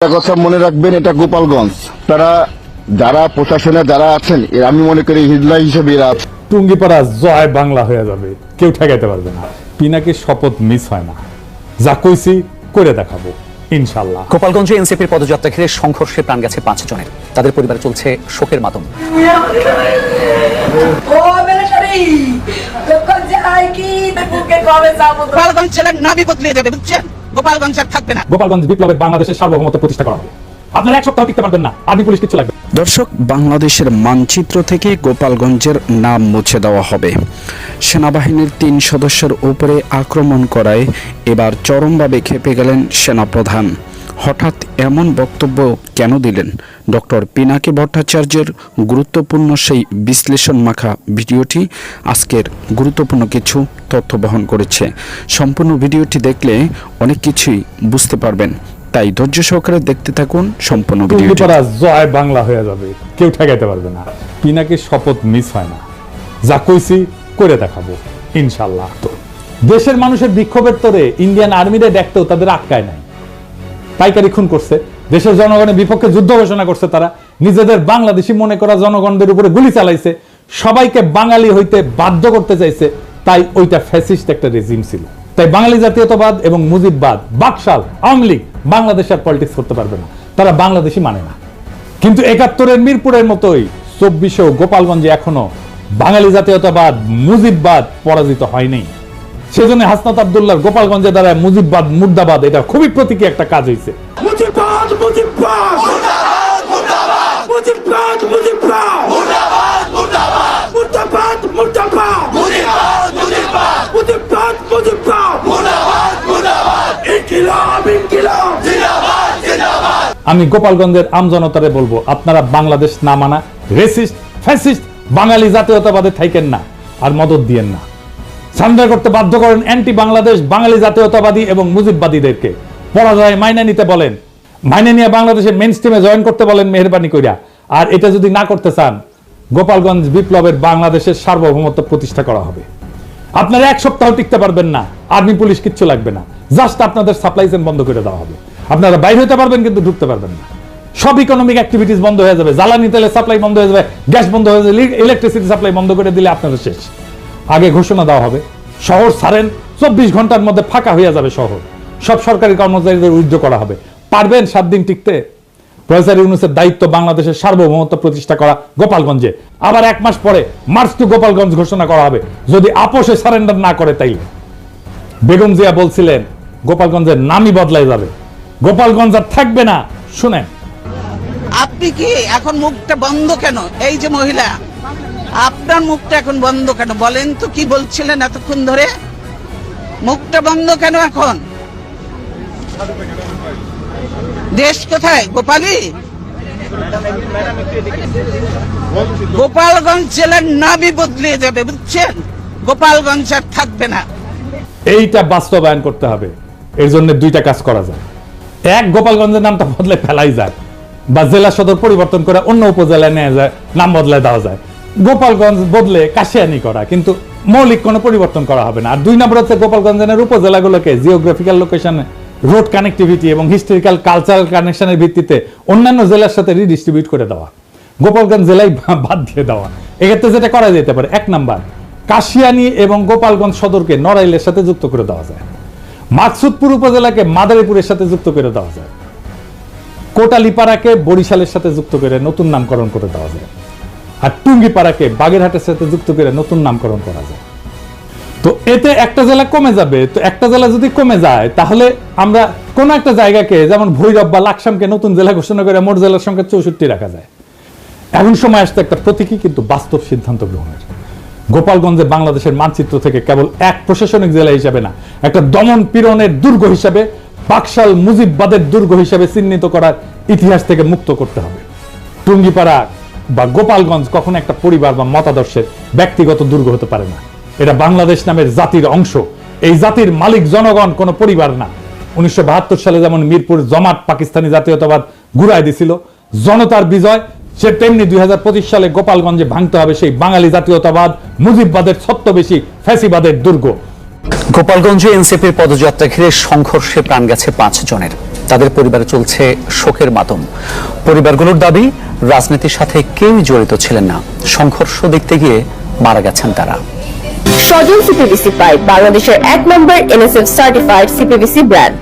একটা কথা মনে রাখবেন এটা গোপালগঞ্জ। তারা যারা প্রশাসনে যারা আছেন এ আমি মনে করি হিজলা হিসেবে এরা টুঙ্গিপাড়া জয় বাংলা হয়ে যাবে। কেউ ঠেকাইতে পারবে না। পিনাকি শপথ মিস হয় না। যা কইছি করে দেখাবো। ইনশাল্লাহ গোপালগঞ্জে এনসিপির পদযাত্রা ঘিরে সংঘর্ষে প্রাণ গেছে পাঁচ জনের। তাদের পরিবারে চলছে শোকের মাতম। ও মেরে শরীর যখন যাই কি বুকে কবে যাব গোপালগঞ্জ ছেলের নামই বদলে যাবে বুঝছেন? গোপালগঞ্জ আর থাকবে না। গোপালগঞ্জ বিপ্লবের বাংলাদেশের সার্বভৌমত্ব প্রতিষ্ঠা করা হবে। আপনারা এক সপ্তাহ টিকতে পারবেন না। আর্মি পুলিশ কিছু লাগবে দর্শক বাংলাদেশের মানচিত্র থেকে গোপালগঞ্জের নাম মুছে দেওয়া হবে। সেনাবাহিনীর তিন সদস্যের উপরে আক্রমণ করায় এবার চরমভাবে খেপে গেলেন সেনাপ্রধান। হঠাৎ এমন বক্তব্য কেন দিলেন? ডক্টর পিনাকি ভট্টাচার্যের গুরুত্বপূর্ণ সেই বিশ্লেষণ মাখা ভিডিওটি আজকের গুরুত্বপূর্ণ কিছু তথ্য বহন করেছে। সম্পূর্ণ ভিডিওটি দেখলে অনেক কিছুই বুঝতে পারবেন। তাই ধৈর্য সহকারে দেখতে থাকুন সম্পূর্ণ ভিডিওটি। জয় বাংলা হয়ে যাবে। কেউ ঠেকাইতে পারবে না। পিনাকি শপথ মিস হয় না। যা কইছি করে দেখাবো ইনশাল্লাহ তো দেশের মানুষের বিক্ষোভের তোরে ইন্ডিয়ান আর্মিদের দেখতেও তাদের আটকায় নাই। পাইকারি খুন করছে। দেশের জনগণের বিপক্ষে যুদ্ধ ঘোষণা করছে তারা। নিজেদের বাংলাদেশি মনে করা জনগণদের উপরে গুলি চালাইছে। সবাইকে বাঙালি হইতে বাধ্য করতে চাইছে। তাই ওইটা ফ্যাসিস্ট একটা রেজিম ছিল। তাই বাঙালি জাতীয়তাবাদ এবং মুজিববাদ, বাকশাল, আওয়ামী লীগ বাংলাদেশ আর পলিটিক্স করতে পারবে না। তারা বাংলাদেশি মানে না। কিন্তু একাত্তরের মিরপুরের মতোই চব্বিশেও গোপালগঞ্জে এখনও বাঙালি জাতীয়তাবাদ, মুজিববাদ পরাজিত হয়নি সেজন্য হাসনাত আবদুল্লাহ গোপালগঞ্জে দ্বারা মুজিববাদ, মুর্দাবাদ, এটা খুবই প্রতীকী একটা কাজ হয়েছে মুর্দাবাদ মুর্দাবাদ ইনকিলাব ইনকিলাব। আমি গোপালগঞ্জের আমজনতারে বলব আপনারা বাংলাদেশ না মানা রেসিস্ট ফ্যাসিস্ট বাঙালি জাতীয়তাবাদে থাইকেন না আর মদত দিয়েন না। সান্ডার করতে বাধ্য করেন অ্যান্টি বাংলাদেশ বাঙালি জাতীয়তাবাদী এবং মুজিববাদীদেরকে। পরাজয় মাইনে নিতে বলেন মাইনে নিয়ে বাংলাদেশের মেন স্ট্রিমে জয়েন করতে বলেন মেহরবানি কইরা। আর এটা যদি না করতে চান, গোপালগঞ্জ বিপ্লবের বাংলাদেশের সার্বভৌমত্ব প্রতিষ্ঠা করা হবে। আপনারা এক সপ্তাহ টিকতে পারবেন না, আর্মি পুলিশ কিচ্ছু লাগবে না। জাস্ট আপনাদের সাপ্লাই চেন বন্ধ করে দেওয়া হবে। আপনারা বাইরে হতে পারবেন কিন্তু ঢুকতে পারবেন না। সব ইকোনমিক অ্যাক্টিভিটিস বন্ধ হয়ে যাবে। জ্বালানি তেলের সাপ্লাই বন্ধ হয়ে যাবে, গ্যাস বন্ধ হয়ে যাবে ইলেকট্রিসিটি সাপ্লাই বন্ধ করে দিলে আপনাদের শেষ। আগে ঘোষণা দেওয়া হবে, শহর ছাড়েন, চব্বিশ ঘণ্টার মধ্যে ফাঁকা হয়ে যাবে শহর। সব সরকারি কর্মচারীদের উইথড্র করা হবে। পারবেন সাত দিন টিকতে? প্রফেসর ইউনুসের দায়িত্ব বাংলাদেশের সার্বভৌমত্ব প্রতিষ্ঠা করা গোপালগঞ্জে। আবার এক মাস পরে মার্চ টু গোপালগঞ্জ ঘোষণা করা হবে। যদি আপোষে সারেন্ডার না করে তাই বেগম জিয়া বলছিলেন, গোপালগঞ্জের নামই বদলাই যাবে। গোপালগঞ্জ আর থাকবে না। শুনেন। আপনি কি এখন মুখটা বন্ধ কেন? এই যে মহিলা, আপনার মুখটা এখন বন্ধ কেন? বলেন তো কি বলছিলেন এতক্ষণ ধরে? মুখটা বন্ধ কেন এখন? দেশ কোথায়? গোপালী গোপালগঞ্জ জেলার নামই বদলে যাবে, বুঝছেন? গোপালগঞ্জ আর থাকবে না। এইটা বাস্তবায়ন করতে হবে। এর জন্য দুইটা কাজ করা যায়। এক, গোপালগঞ্জের নামটা বদলে ফেলাই যায় বা জেলা সদর পরিবর্তন করে অন্য উপজেলায় নেওয়া যায়, নাম বদলে দেওয়া যায়। গোপালগঞ্জ বদলে কাশিয়ানি করা, কিন্তু মৌলিক কোনো পরিবর্তন করা হবে না। আর দুই নম্বর হচ্ছে গোপালগঞ্জের উপজেলাগুলোকে জিওগ্রাফিক্যাল লোকেশনে রোড কানেক্টিভিটি এবং হিস্টোরিক্যাল কালচারাল কানেকশনের ভিত্তিতে অন্যান্য জেলার সাথে রিডিস্ট্রিবিউট করে দেওয়া। গোপালগঞ্জ জেলায় বাদ দিয়ে দেওয়া। এক্ষেত্রে যেটা করা যেতে পারে, এক নাম্বার, কাশিয়ানি এবং গোপালগঞ্জ সদরকে নড়াইলের সাথে যুক্ত করে দেওয়া যায়। মাকসুদপুর উপজেলাকে মাদারীপুরের সাথে যুক্ত করে দেওয়া যায়। কোটালিপাড়াকে বরিশালের সাথে যুক্ত করে নতুন নামকরণ করে দেওয়া যায়। আর টুঙ্গিপাড়াকে বাগেরহাটের সাথে যুক্ত করে নতুন নামকরণ করা যায়। তো এতে একটা জেলা কমে যাবে, তো একটা জেলা যদি কমে যায়, তাহলে আমরা কোন একটা জায়গাকে, যেমন ভৈরব বা লাকসামকে নতুন জেলা ঘোষণা করে মোট জেলার সংখ্যা চৌষট্টি রাখা যায়। এখন সময় আসছে একটা প্রতীকী কিন্তু বাস্তব সিদ্ধান্ত গ্রহণের। গোপালগঞ্জে বাংলাদেশের মানচিত্র থেকে কেবল এক প্রশাসনিক জেলা হিসাবে না, একটা দমন পীড়নের দুর্গ হিসাবে, বাকশাল মুজিববাদের দুর্গ হিসাবে চিহ্নিত করার ইতিহাস থেকে মুক্ত করতে হবে। টুঙ্গিপাড়া বা গোপালগঞ্জ কখনো একটা পরিবার বা মতাদর্শের ব্যক্তিগত দুর্গ হতে পারে না। এটা বাংলাদেশ নামের জাতির অংশ। এই জাতির মালিক জনগণ কোনো পরিবার না। উনিশশো সালে যেমন মিরপুর জমাট পাকিস্তানি জাতীয়তাবাদ ঘুরাই দিছিল, জনতার বিজয় সে তেমনি দুই সালে গোপালগঞ্জে ভাঙতে হবে সেই বাঙালি জাতীয়তাবাদ, মুজিববাদের ছত্রবেশী ফ্যাসিবাদের দুর্গ। গোপালগঞ্জে এনসিপির পদযাত্রা ঘিরে সংঘর্ষে প্রাণ গেছে পাঁচ জনের। তাদের পরিবারে চলছে শোকের মাতম। পরিবারগুলোর দাবি, রাজনীতির সাথে কেউই জড়িত ছিলেন না। সংঘর্ষ দেখতে গিয়ে মারা গেছেন তারা। সজল সিপিবিসি পাইপ বাংলাদেশের এক নম্বর এনএসএফ সার্টিফাইড সিপিবিসি ব্র্যান্ড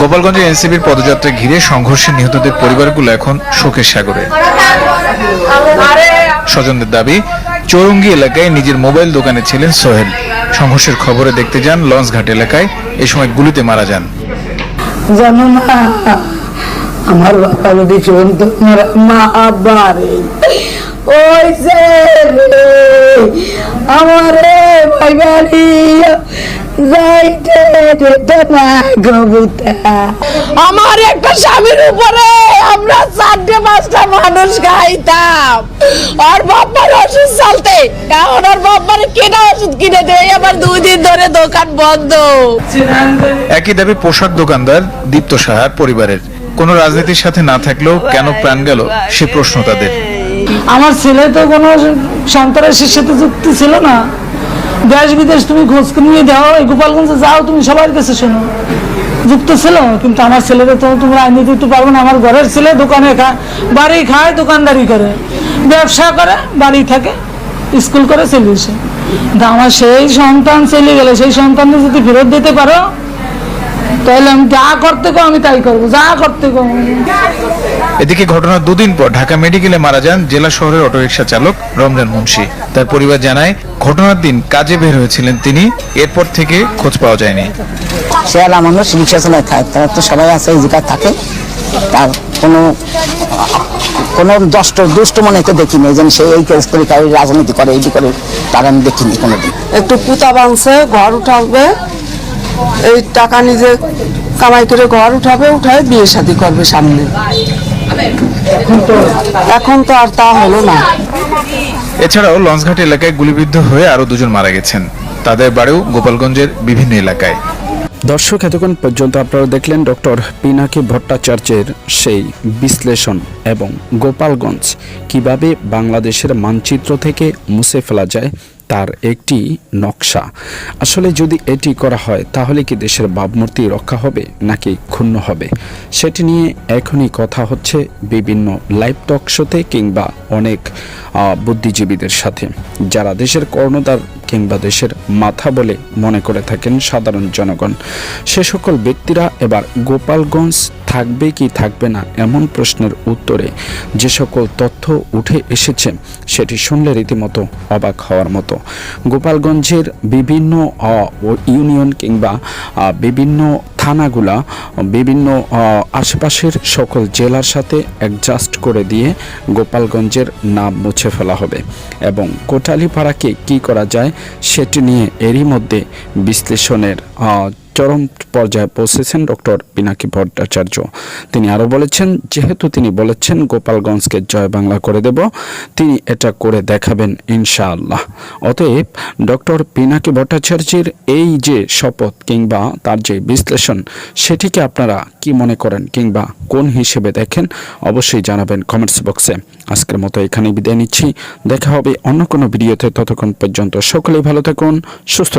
গোপালগঞ্জে এনসিবির পদযাত্রা ঘিরে সংঘর্ষে নিহতদের পরিবারগুলো এখন শোকের সাগরে। স্বজনদের দাবি, চৌরঙ্গি এলাকায় নিজের মোবাইল দোকানে ছিলেন সোহেল। সংঘর্ষের খবরে দেখতে যান লঞ্চ ঘাট এলাকায়। এ সময় গুলিতে মারা যান। জানো না, আমার বাবা যদি তো মা আব্বারে আমারে একটা স্বামীর উপরে আমরা চারটে পাঁচটা মানুষ খাইতাম। ওষুধ কেনা ওষুধ কিনে দেয় আবার দুই দিন ধরে দোকান বন্ধ। একই দাবি পোশাক দোকানদার দীপ্ত সাহার পরিবারের। কোনো রাজনীতির সাথে না থাকলেও কেন প্রাণ গেল, সে প্রশ্ন তাদের। আমার ছেলে তো কোনো সন্ত্রাসের সাথে যুক্ত ছিল না। দেশ বিদেশ তুমি খোঁজ নিয়ে দাও গোপালগঞ্জে যাও, তুমি সবার কাছে শোনো। যুক্ত ছিল, কিন্তু আমার ছেলেকে তো তোমরা আইনি দিতে পারবে না। আমার ঘরের ছেলে দোকানে খায় বাড়ি খায়, দোকানদারি করে। ব্যবসা করে, বাড়ি থাকে, স্কুল করে, চলে কিন্তু আমার সেই সন্তান চলে গেলে, সেই সন্তানকে যদি ফেরত দিতে পারো তাহলে আমি যা করতে গো আমি তাই করব। যা করতে গো এদিকে ঘটনার দুদিন পর ঢাকা মেডিকেলে মারা যান জেলা শহরের অটোরিকশা চালক রমজান মুন্সি। তার পরিবার জানায় ঘটনার দিন কাজে বের হয়েছিলেন তিনি এরপর থেকে খোঁজ পাওয়া যায়নি। শেয়ালা মানুষ রিক্সা চালায় খায় তারা তো সবাই আছে এই জায়গায় থাকে। তার কোনো কোনো দষ্ট দুষ্ট মনে তো দেখিনি। যেন সে এই কেস করে কারও রাজনীতি করে এইটি করে তার আমি দেখিনি কোনোদিন। একটু পুতা বাঁধছে ঘর উঠাবে। এই টাকা নিজে কামাই করে ঘর উঠাবে উঠায় বিয়ে শাদী করবে সামনে। এখন তো আর তা হলো না। এছাড়াও লঞ্চঘাট এলাকায় গুলিবিদ্ধ হয়ে আরও দুজন মারা গেছেন। তাদের বাড়িও গোপালগঞ্জের বিভিন্ন এলাকায়। দর্শক এতক্ষণ পর্যন্ত আপনারা দেখলেন ডক্টর পিনাকি ভট্টাচার্যের সেই বিশ্লেষণ এবং গোপালগঞ্জ কীভাবে বাংলাদেশের মানচিত্র থেকে মুছে ফেলা যায় তার একটি নকশা। আসলে যদি এটি করা হয়, তাহলে কি দেশের ভাবমূর্তি রক্ষা হবে নাকি ক্ষুণ্ণ হবে? সেটি নিয়ে এখনই কথা হচ্ছে বিভিন্ন লাইভ টক শোতে কিংবা অনেক বুদ্ধিজীবীদের সাথে। যারা দেশের কর্ণধার কিংবা দেশের মাথা বলে মনে করে থাকেন সাধারণ জনগণ। সে সকল ব্যক্তিরা এবার গোপালগঞ্জ থাকবে কি থাকবে না এমন প্রশ্নের উত্তরে যে সকল তথ্য উঠে এসেছে সেটি শুনলে রীতিমতো অবাক হওয়ার মতো। গোপালগঞ্জের বিভিন্ন ইউনিয়ন কিংবা বিভিন্ন থানাগুলা, বিভিন্ন আশেপাশের সকল জেলার সাথে অ্যাডজাস্ট করে দিয়ে গোপালগঞ্জের নাম মুছে ফেলা হবে এবং কোটালিপাড়াকে কি করা যায় সেটি নিয়ে এরই মধ্যে বিশ্লেষণের চরম পর্যায়ে পৌঁছেছেন ডক্টর পিনাকি ভট্টাচার্য। তিনি আরও বলেছেন, যেহেতু তিনি বলেছেন গোপালগঞ্জকে জয় বাংলা করে দেব, তিনি এটা করে দেখাবেন ইনশাআল্লাহ। অতএব ডক্টর পিনাকি ভট্টাচার্যের এই যে শপথ কিংবা তার যে বিশ্লেষণ, সেটিকে আপনারা কি মনে করেন কিংবা কোন হিসেবে দেখেন, অবশ্যই জানাবেন কমেন্টস বক্সে আজকের মতো এখানে বিদায় নিচ্ছি। দেখা হবে অন্য কোনো ভিডিওতে। ততক্ষণ পর্যন্ত সকলেই ভালো থাকুন, সুস্থ